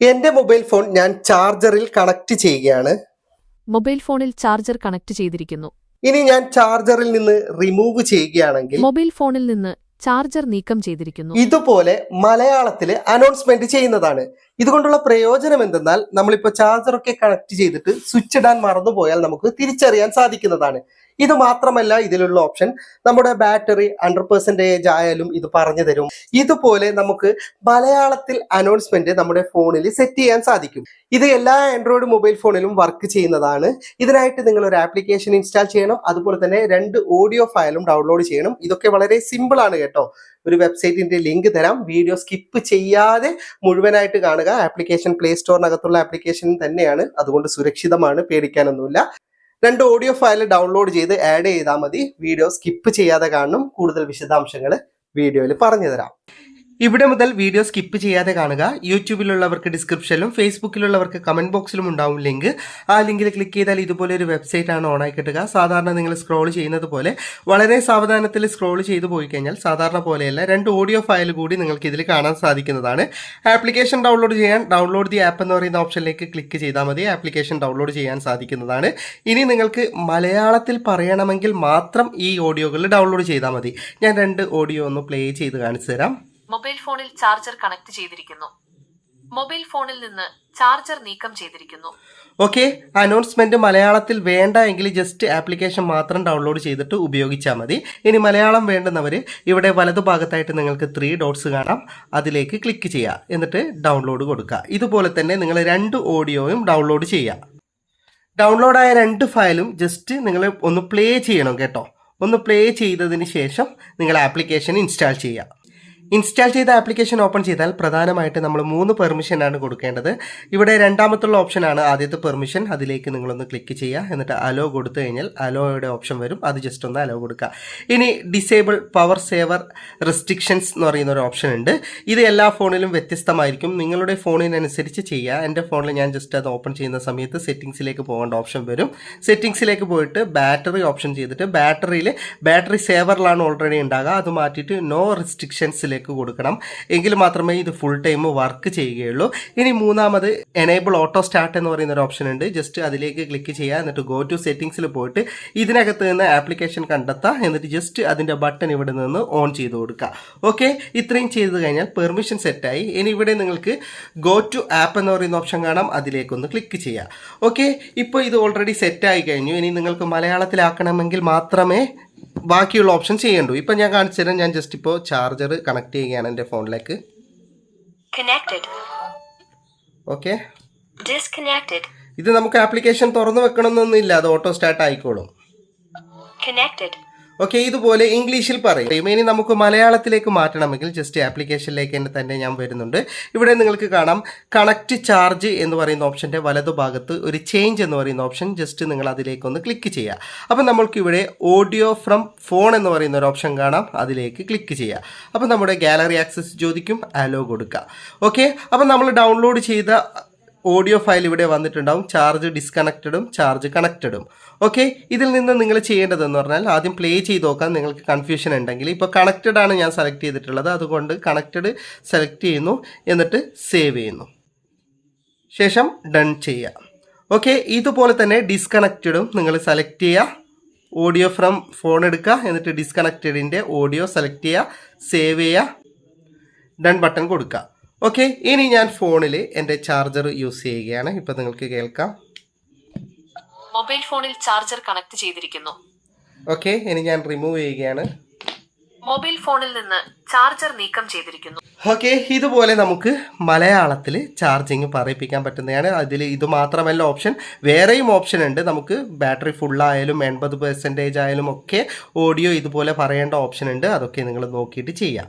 എന്റെ mobile phone ഞാൻ ചാർജറിൽ കണക്ട് ചെയ്യുകയാണ്. മൊബൈൽ ഫോണിൽ ചാർജർ കണക്ട് ചെയ്തിരിക്കുന്നു. ഇനി ഞാൻ ചാർജറിൽ നിന്ന് റിമൂവ് ചെയ്യുകയാണെങ്കിൽ മൊബൈൽ ഫോണിൽ നിന്ന് ചാർജർ നീക്കം ചെയ്തിരിക്കുന്നു. ഇതുപോലെ മലയാളത്തിൽ അനൗൺസ്മെന്റ് ചെയ്യുന്നതാണ്. ഇതുകൊണ്ടുള്ള പ്രയോജനം എന്തെന്നാൽ നമ്മളിപ്പോ ചാർജറൊക്കെ കണക്ട് ചെയ്തിട്ട് സ്വിച്ച് ഇടാൻ മറന്നുപോയാൽ നമുക്ക് തിരിച്ചറിയാൻ സാധിക്കുന്നതാണ്. ഇത് മാത്രമല്ല ഇതിലുള്ള ഓപ്ഷൻ നമ്മുടെ ബാറ്ററി ഹൺഡ്രഡ് പെർസെന്റേജ് ആയാലും ഇത് പറഞ്ഞു തരും. ഇതുപോലെ നമുക്ക് മലയാളത്തിൽ അനൗൺസ്മെന്റ് നമ്മുടെ ഫോണിൽ സെറ്റ് ചെയ്യാൻ സാധിക്കും. ഇത് എല്ലാ ആൻഡ്രോയിഡ് മൊബൈൽ ഫോണിലും വർക്ക് ചെയ്യുന്നതാണ്. ഇതിനായിട്ട് നിങ്ങൾ ഒരു ആപ്ലിക്കേഷൻ ഇൻസ്റ്റാൾ ചെയ്യണം. അതുപോലെ തന്നെ രണ്ട് ഓഡിയോ ഫയലും ഡൗൺലോഡ് ചെയ്യണം. ഇതൊക്കെ വളരെ സിമ്പിൾ ആണ് കേട്ടോ. ഒരു വെബ്സൈറ്റിന്റെ ലിങ്ക് തരാം. വീഡിയോ സ്കിപ്പ് ചെയ്യാതെ മുഴുവനായിട്ട് കാണുക. ആപ്ലിക്കേഷൻ പ്ലേ സ്റ്റോറിനകത്തുള്ള ആപ്ലിക്കേഷൻ തന്നെയാണ്. അതുകൊണ്ട് സുരക്ഷിതമാണ് പേടിക്കാനൊന്നുമില്ല. രണ്ട് ഓഡിയോ ഫയൽ ഡൗൺലോഡ് ചെയ്ത് ആഡ് ചെയ്താൽ മതി. വീഡിയോ സ്കിപ്പ് ചെയ്യാതെ കാണും. കൂടുതൽ വിശദാംശങ്ങൾ വീഡിയോയിൽ പറഞ്ഞു തരാം ഇവിടെ മുതൽ വീഡിയോ സ്കിപ്പ് ചെയ്യാതെ കാണുക. യൂട്യൂബിലുള്ളവർക്ക് ഡിസ്ക്രിപ്ഷനിലും ഫേസ്ബുക്കിലുള്ളവർക്ക് കമന്റ് ബോക്സിലും ഉണ്ടാവും ലിങ്ക് ആ ലിങ്കിൽ ക്ലിക്ക് ചെയ്താൽ ഇതുപോലെ ഒരു വെബ്സൈറ്റ് ആണ് ഓൺ ആയി കിട്ടുക. സാധാരണ നിങ്ങൾ സ്ക്രോൾ ചെയ്യുന്നത് പോലെ വളരെ സാവധാനത്തിൽ സ്ക്രോൾ ചെയ്തു പോയി കഴിഞ്ഞാൽ സാധാരണ പോലെയല്ല രണ്ട് ഓഡിയോ ഫയൽ കൂടി നിങ്ങൾക്ക് ഇതിൽ കാണാൻ സാധിക്കുന്നതാണ്. ആപ്ലിക്കേഷൻ ഡൗൺലോഡ് ചെയ്യാൻ ഡൗൺലോഡ് ദി ആപ്പ് എന്ന് പറയുന്ന ഓപ്ഷനിലേക്ക് ക്ലിക്ക് ചെയ്താൽ മതി. ആപ്ലിക്കേഷൻ ഡൗൺലോഡ് ചെയ്യാൻ സാധിക്കുന്നതാണ്. ഇനി നിങ്ങൾക്ക് മലയാളത്തിൽ പറയണമെങ്കിൽ മാത്രം ഈ ഓഡിയോകൾ ഡൗൺലോഡ് ചെയ്താൽ മതി. ഞാൻ രണ്ട് ഓഡിയോ ഒന്ന് പ്ലേ ചെയ്ത് കാണിച്ചു തരാം. മൊബൈൽ ഫോണിൽ ചാർജർ കണക്ട് ചെയ്തിരിക്കുന്നു. മൊബൈൽ ഫോണിൽ നിന്ന് ചാർജർ നീക്കം ചെയ്തിരിക്കുന്നു. ഓക്കെ അനൗൺസ്മെന്റ് മലയാളത്തിൽ വേണ്ട എങ്കിൽ ജസ്റ്റ് ആപ്ലിക്കേഷൻ മാത്രം ഡൗൺലോഡ് ചെയ്തിട്ട് ഉപയോഗിച്ചാൽ മതി. ഇനി മലയാളം വേണ്ടുന്നവർ ഇവിടെ വലതുഭാഗത്തായിട്ട് നിങ്ങൾക്ക് ത്രീ ഡോട്ട്സ് കാണാം. അതിലേക്ക് ക്ലിക്ക് ചെയ്യുക എന്നിട്ട് ഡൗൺലോഡ് കൊടുക്കുക ഇതുപോലെ തന്നെ നിങ്ങൾ രണ്ട് ഓഡിയോയും ഡൗൺലോഡ് ചെയ്യുക ഡൗൺലോഡായ രണ്ട് ഫയലും ജസ്റ്റ് നിങ്ങൾ ഒന്ന് പ്ലേ ചെയ്യണം കേട്ടോ. ഒന്ന് പ്ലേ ചെയ്തതിന് ശേഷം നിങ്ങൾ ആപ്ലിക്കേഷൻ ഇൻസ്റ്റാൾ ചെയ്യുക ഇൻസ്റ്റാൾ ചെയ്ത ആപ്ലിക്കേഷൻ ഓപ്പൺ ചെയ്താൽ പ്രധാനമായിട്ട് നമ്മൾ മൂന്ന് പെർമിഷൻ ആണ് കൊടുക്കേണ്ടത്. ഇവിടെ രണ്ടാമത്തുള്ള ഓപ്ഷനാണ് ആദ്യത്തെ പെർമിഷൻ അതിലേക്ക് നിങ്ങളൊന്ന് ക്ലിക്ക് ചെയ്യുക. എന്നിട്ട് അലോ കൊടുത്തു കഴിഞ്ഞാൽ അലോയുടെ ഓപ്ഷൻ വരും. അത് ജസ്റ്റ് ഒന്ന് അലോ കൊടുക്കുക. ഇനി ഡിസേബിൾ പവർ സേവർ റെസ്ട്രിക്ഷൻസ് എന്ന് പറയുന്ന ഒരു ഓപ്ഷൻ ഉണ്ട്. ഇത് എല്ലാ ഫോണിലും വ്യത്യസ്തമായിരിക്കും. നിങ്ങളുടെ ഫോണിനനുസരിച്ച് ചെയ്യുക. എന്റെ ഫോണിൽ ഞാൻ ജസ്റ്റ് അത് ഓപ്പൺ ചെയ്യുന്ന സമയത്ത് സെറ്റിങ്സിലേക്ക് പോകേണ്ട ഓപ്ഷൻ വരും. സെറ്റിങ്സിലേക്ക് പോയിട്ട് ബാറ്ററി ഓപ്ഷൻ ചെയ്തിട്ട് ബാറ്ററിയിൽ ബാറ്ററി സേവറിലാണ് ഓൾറെഡി ഉണ്ടാകുക അത് മാറ്റിയിട്ട് നോ റെസ്ട്രിക്ഷൻസിലേക്ക് കൊടുക്കണം. എങ്കിൽ മാത്രമേ ഇത് ഫുൾ ടൈം വർക്ക് ചെയ്യുകയുള്ളൂ. ഇനി മൂന്നാമത് എനേബിൾ ഓട്ടോ സ്റ്റാർട്ട് എന്ന് പറയുന്ന ഒരു ഓപ്ഷൻ ഉണ്ട്. ജസ്റ്റ് അതിലേക്ക് ക്ലിക്ക് ചെയ്യുക. എന്നിട്ട് ഗോ ടു സെറ്റിംഗ്സിൽ പോയിട്ട് ഇതിനകത്ത് നിന്ന് ആപ്ലിക്കേഷൻ കണ്ടെത്തുക എന്നിട്ട് ജസ്റ്റ് അതിന്റെ ബട്ടൺ ഇവിടെ നിന്ന് ഓൺ ചെയ്ത് കൊടുക്കുക ഓക്കെ ഇത്രയും ചെയ്ത് കഴിഞ്ഞാൽ പെർമിഷൻ സെറ്റായി ഇനി ഇവിടെ നിങ്ങൾക്ക് ഗോ ടു ആപ്പ് എന്ന് പറയുന്ന ഓപ്ഷൻ കാണാം. അതിലേക്കൊന്ന് ക്ലിക്ക് ചെയ്യുക. ഓക്കെ ഇപ്പോൾ ഇത് ഓൾറെഡി സെറ്റായി കഴിഞ്ഞു. ഇനി നിങ്ങൾക്ക് മലയാളത്തിലാക്കണമെങ്കിൽ മാത്രമേ ബാക്കിയുള്ള ഓപ്ഷൻ ചെയ്യണ്ടു ഇപ്പം ഞാൻ കാണിച്ചു തരാം ഞാൻ ജസ്റ്റ് ഇപ്പോ ചാർജർ കണക്ട് ചെയ്യുകയാണ് എന്റെ ഫോണിലേക്ക്. ഓക്കെ. ഇത് നമുക്ക് ആപ്ലിക്കേഷൻ തുറന്നു വെക്കണമെന്നൊന്നുമില്ല അത് ഓട്ടോ സ്റ്റാർട്ട് ആയിക്കോളും. ഓക്കെ ഇതുപോലെ ഇംഗ്ലീഷിൽ പറയും. ഇനി നമുക്ക് മലയാളത്തിലേക്ക് മാറ്റണമെങ്കിൽ ജസ്റ്റ് ആപ്ലിക്കേഷനിലേക്ക് തന്നെ ഞാൻ വരുന്നുണ്ട്. ഇവിടെ നിങ്ങൾക്ക് കാണാം. കണക്ട് ചാർജ് എന്ന് പറയുന്ന ഓപ്ഷന്റെ വലതുഭാഗത്ത് ഒരു ചേഞ്ച് എന്ന് പറയുന്ന ഓപ്ഷൻ ജസ്റ്റ് നിങ്ങൾ അതിലേക്കൊന്ന് ക്ലിക്ക് ചെയ്യുക. അപ്പം നമ്മൾക്ക് ഇവിടെ ഓഡിയോ ഫ്രം ഫോൺ എന്ന് പറയുന്ന ഒരു ഓപ്ഷൻ കാണാം. അതിലേക്ക് ക്ലിക്ക് ചെയ്യുക. അപ്പം നമ്മുടെ ഗാലറി ആക്സസ് ചോദിക്കും. അലോ കൊടുക്കുക. ഓക്കെ? അപ്പം നമ്മൾ ഡൗൺലോഡ് ചെയ്ത ഓഡിയോ ഫയൽ ഇവിടെ വന്നിട്ടുണ്ടാവും. ചാർജ് ഡിസ്കണക്റ്റഡും ചാർജ് കണക്റ്റഡും ഓക്കെ ഇതിൽ നിന്ന് നിങ്ങൾ ചെയ്യേണ്ടതെന്ന് പറഞ്ഞാൽ ആദ്യം പ്ലേ ചെയ്ത് നോക്കാൻ നിങ്ങൾക്ക് കൺഫ്യൂഷൻ ഉണ്ടെങ്കിൽ ഇപ്പോൾ കണക്റ്റഡ് ആണ് ഞാൻ സെലക്ട് ചെയ്തിട്ടുള്ളത്. അതുകൊണ്ട് കണക്റ്റഡ് സെലക്ട് ചെയ്യുന്നു. എന്നിട്ട് സേവ് ചെയ്യുന്നു. ശേഷം ഡൺ ചെയ്യുക ഓക്കെ ഇതുപോലെ തന്നെ ഡിസ്കണക്റ്റഡും നിങ്ങൾ സെലക്ട് ചെയ്യുക ഓഡിയോ ഫ്രം ഫോൺ എടുക്കുക. എന്നിട്ട് ഡിസ്കണക്റ്റഡിന്റെ ഓഡിയോ സെലക്ട് ചെയ്യുക സേവ് ചെയ്യുക ഡൺ ബട്ടൺ കൊടുക്കുക. ഓക്കെ ഇനി ഞാൻ ഫോണിൽ എന്റെ ചാർജർ യൂസ് ചെയ്യുകയാണ്. ഇപ്പം നിങ്ങൾക്ക് കേൾക്കാം. മൊബൈൽ ഫോണിൽ ചാർജർ കണക്ട് ചെയ്തിരിക്കുന്നു. ഓക്കെ ഇനി ഞാൻ റിമൂവ് ചെയ്യുകയാണ്. മൊബൈൽ ഫോണിൽ നിന്ന് ചാർജർ നീക്കം ചെയ്തിരിക്കുന്നു. ഓക്കെ ഇതുപോലെ നമുക്ക് മലയാളത്തിൽ ചാർജിങ് പറയിപ്പിക്കാൻ പറ്റുന്നതാണ്. അതിൽ ഇത് മാത്രമല്ല ഓപ്ഷൻ വേറെയും ഓപ്ഷൻ ഉണ്ട്. നമുക്ക് ബാറ്ററി ഫുള്ളായാലും എൺപത് പെർസെന്റേജ് ആയാലും ഒക്കെ ഓഡിയോ ഇതുപോലെ പറയേണ്ട ഓപ്ഷൻ ഉണ്ട്. അതൊക്കെ നിങ്ങൾ നോക്കിയിട്ട് ചെയ്യാം.